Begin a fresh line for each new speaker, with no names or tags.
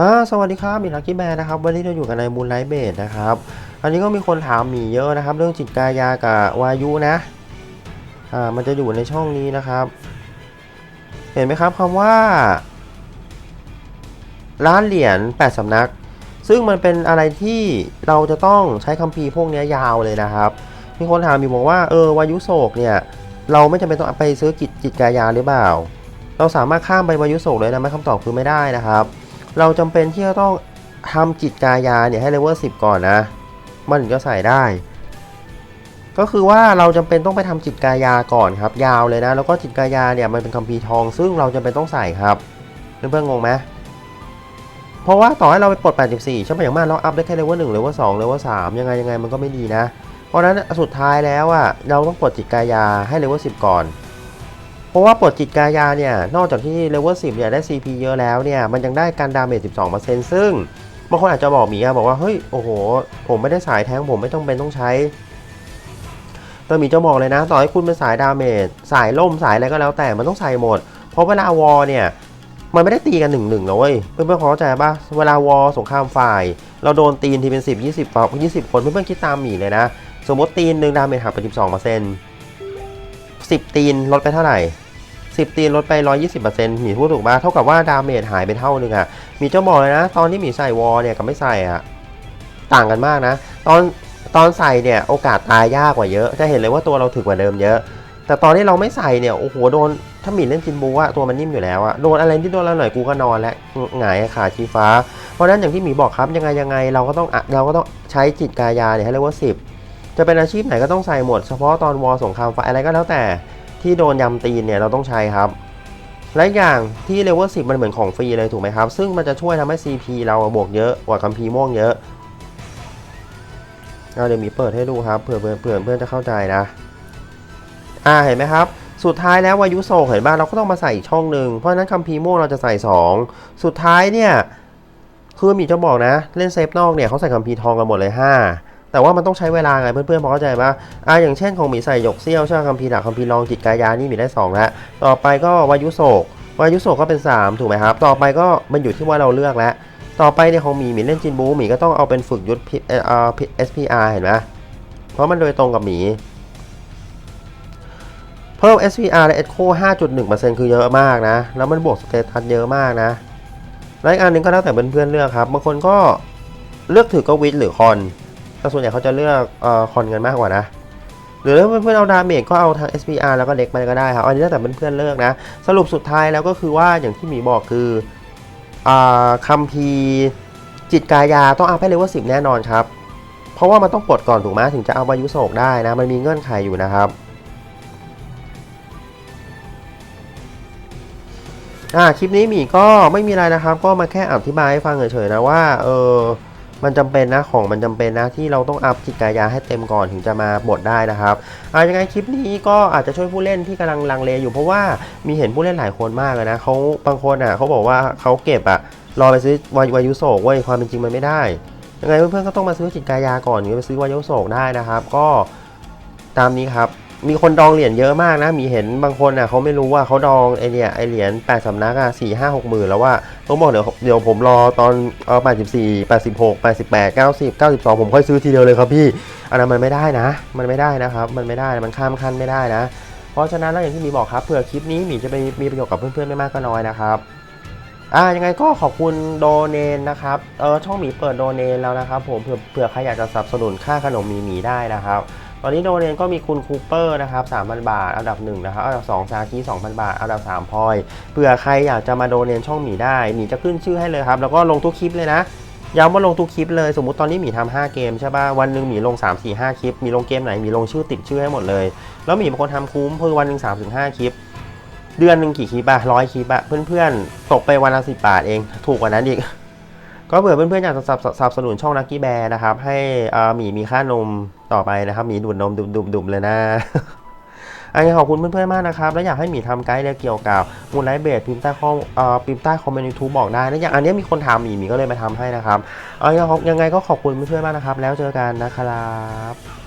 ฮะสวัสดีครับมีลักกี้แมนนะครับ วันนี้เราอยู่กันในมูลไลท์เบดนะครับ อันนี้ก็มีคนถามหมีเยอะนะครับ เรื่องจิตกายากับวายุนะ อ่า มันจะอยู่ในช่องนี้นะครับ เห็นไหมครับคำว่าร้านเหรียญ8สำนัก ซึ่งมันเป็นอะไรที่เราจะต้องใช้คัมภีร์พวกนี้ยาวเลยนะครับ มีคนถามมีบอกว่าเออวายุโศกเนี่ยเราไม่จำเป็นต้องไปซื้อจิตจิตกายาหรือเปล่า เราสามารถข้ามไปวายุโศกเลยนะไหมคำตอบคือไม่ได้นะครับ เราจำเป็นที่จะต้องทำจิตกายาเนี่ยให้เลเวล10ก่อนนะ มันถึงจะใส่ได้ ก็คือว่าเราจำเป็นต้องไปทำจิตกายาก่อนครับ ยาวเลยนะ แล้วก็จิตกายาเนี่ยมันเป็นคัมภีร์ทอง ซึ่งเราจำเป็นต้องใส่ครับเพื่อนๆงงไหมเพราะว่าต่อให้เราไปปลด 84 ใช่ไหมอย่างมากเราอัพได้แค่เลเวล1เลเวล2เลเวล3ยังไงยังไงมันก็ไม่ดีนะ เพราะนั้นสุดท้ายแล้วอะเราต้องปลดจิตกายาให้เลเวล10ก่อน เพราะว่าปลดจิตกายาเนี่ย นอกจากที่เลเวล10เนี่ยได้ CP เยอะแล้วเนี่ย มันยังได้การดาเมจ 12%ซึ่งบางคนอาจจะบอกหมีอะบอกว่า เฮ้ย โอ้โห ผมไม่ได้สายแทงผมไม่ต้องเป็นต้องใช้แต่หมีจะบอกเลยนะ ต่อให้คุณเป็นสายดาเมจสายล่มสายอะไรก็แล้วแต่มันต้องใส่หมด เพราะเวลาวอลเนี่ยมันไม่ได้ตีกันหนึ่งหนึ่งนะเว้ยเพื่อนๆเข้าใจปะเวลาวอลสงครามฝ่าย เราโดนตีนทีเป็น 10 20ฝ่าย20 คนเพื่อนๆคิดตามหมีเลยนะ สมมติตีนหนึ่งดาเมจหักไป12เปอร์เซ็นต์10ตีนลดไปเท่าไหร่ 10 ตีนลดไป 120เปอร์เซ็นต์หมีพูดถูกปะเท่ากับว่าดาเมจหายไปเท่านึงอะมีเจะบอกเลยนะ ตอนที่หมีใส่วอลเนี่ยกับไม่ใส่อะต่างกันมากนะ ตอนตอนใส่เนี่ยโอกาสตายยากกว่าเยอะ จะเห็นเลยว่าตัวเราถึกกว่าเดิมเยอะ แต่ตอนที่เราไม่ใส่เนี่ยโอ้โหโดนถ้าหมีเล่นจินบูอะตัวมันนิ่มอยู่แล้วอะโดนอะไรที่โดนเราหน่อยกูก็นอนแล้วหงายขาชี้ฟ้า เพราะนั้นอย่างที่หมีบอกครับยังไงยังไงเราก็ต้องเราก็ต้องใช้จิตกายาเนี่ยให้เรียกว่า 10 จะเป็นอาชีพไหนก็ต้องใส่หมดเฉพาะตอนวอลสงครามไฟอะไรก็แล้วแต่ ที่โดนยำตีนเนี่ยเราต้องใช้ครับ และอย่างที่เลเวล10มันเหมือนของฟรีเลยถูกไหมครับ ซึ่งมันจะช่วยทำให้ CP เราบวกเยอะกว่าคัมภีม่วงเยอะเอาเดี๋ยวมีเปิดให้ดูครับเผื่อเผื่อเผื่อเพื่อนจะเข้าใจนะอ่าเห็นไหมครับ สุดท้ายแล้ววายุโศกเห็นบ้างเราก็ต้องมาใส่ช่องหนึ่งเพราะฉะนั้นคัมภีม่วงเราจะใส่ 2 สุดท้ายเนี่ยคือมีจะบอกนะ เล่นเซฟนอกเนี่ยเขาใส่คัมภีทองกันหมดเลย 5 แต่ว่ามันต้องใช้เวลาไงเพื่อนๆพอเข้าใจปะอ่าอย่างเช่นของหมีใส่หยกเซี่ยวใช่ไหมคัมภีร์ดาบคัมภีร์รองจิตกายานี่หมีได้2แล้วต่อไปก็วายุโศกวายุโศกก็เป็น 3 ถูกไหมครับ ต่อไปก็มันอยู่ที่ว่าเราเลือกแล้ว ต่อไปเนี่ยของหมีหมีเล่นจินบูหมีก็ต้องเอาเป็นฝึกยุทธพิเอ่อเอ่อ SPR เห็นไหมเพราะมันโดยตรงกับหมีเพิ่ม SPR และ Echo 5.1%คือเยอะมากนะ แล้วมันบวกสเตตัสเยอะมากนะแล้วอีกอันหนึงก็แล้วแต่เพื่อนๆเลือกครับ บางคนก็เลือกถือก็วิทหรือคอน แต่ส่วนใหญ่เขาจะเลือกเอ่อคอนกันมากกว่านะหรือถ้าเพื่อนๆเอาดาเมจก็เอาทาง SPR แล้วก็เด็กมันก็ได้ครับอันนี้แล้วแต่เพื่อนๆเลือกนะ สรุปสุดท้ายแล้วก็คือว่าอย่างที่หมีบอกคืออ่าคัมภีร์จิตกายาต้องอัพให้เลเวล10แน่นอนครับ เพราะว่ามันต้องปลดก่อนถูกไหมถึงจะเอาวายุโศกได้นะ มันมีเงื่อนไขอยู่นะครับอ่าคลิปนี้หมีก็ไม่มีอะไรนะครับ ก็มาแค่อธิบายให้ฟังเฉยๆนะว่าเออ มันจำเป็นนะของมันจำเป็นนะที่เราต้องอัพจิตกายาให้เต็มก่อนถึงจะมาบดได้นะครับอายังไงคลิปนี้ก็อาจจะช่วยผู้เล่นที่กำลังลังเลอยู่เพราะว่ามีเห็นผู้เล่นหลายคนมากเลยนะเขาบางคนอะเขาบอกว่าเขาเก็บอะรอไปซื้อวายวายุโศกเว้ยความเป็นจริงมันไม่ได้ยังไงเพื่อนๆก็ต้องมาซื้อจิตกายาก่อนถึงจะไปซื้อวายุโศกได้นะครับ ก็ตามนี้ครับ มีคนดองเหรียญเยอะมากนะ มีเห็นบางคนอะเขาไม่รู้ว่าเขาดองไอเนี่ยไอเหรียญแปดสำนักอะสี่ห้าหกหมื่นแล้วว่าเขาบอกเดี๋ยวเดี๋ยวผมรอตอนเออแปดสิบสี่แปดสิบหกแปดสิบแปดเก้าสิบเก้าสิบสองผมค่อยซื้อทีเดียวเลยครับพี่อันนั้นมันไม่ได้นะ มันไม่ได้นะครับ มันไม่ได้มันข้ามขั้นไม่ได้นะ เพราะฉะนั้นแล้วอย่างที่มีบอกครับเผื่อคลิปนี้มีจะไปมีประโยชน์กับเพื่อนๆไม่มากก็น้อยนะครับอ่ายังไงก็ขอบคุณโดเนนนะครับเออช่องหมีเปิดโดเนนแล้วนะครับผมเผื่อเผื่อใครอยากจะสนับสนุนค่าขนมหมีหมีได้นะครับ ตอนนี้โดเนนก็มีคุณคูเปอร์นะครับ3,000 บาท อันดับ1นะครับ อันดับ2ซาคิ2,000 บาท อันดับ3พลอย เผื่อใครอยากจะมาโดเนนช่องหมีได้ หมีจะขึ้นชื่อให้เลยครับ แล้วก็ลงทุกคลิปเลยนะ ย้ำว่าลงทุกคลิปเลย สมมติตอนนี้หมีทำ5เกมใช่ป่ะ วันหนึ่งหมีลง 3 4 5 คลิป มีลงเกมไหน มีลงชื่อติดชื่อให้หมดเลย แล้วหมีเป็นคนทำคุ้มคือวันหนึ่ง3ถึง5คลิป เดือนหนึ่งกี่คลิปอะร้อยคลิปอะเพื่อนๆ ตกไปวันละสิบาทเอง ถูกกว่านั้นอีก ก็เผื่อเพื่อนๆอยากจะสนับสนุนช่องนักกี้แบร์นะครับ ให้หมีมีค่านมต่อไปนะครับหมีดูดนมดุมๆเลยนะอันนี้ขอบคุณเพื่อนๆมากนะครับ แล้วอยากให้หมีทำไกด์เกี่ยวกับมูลไลท์เบสพิมพ์ใต้ข้อพิมพ์ใต้คอมเมนต์ยูทูบบอกได้นะอย่างอันนี้มีคนถามหมีหมีก็เลยมาทำให้นะครับเอายังไงก็ขอบคุณเพื่อนๆมากนะครับ แล้วเจอกันนะครับ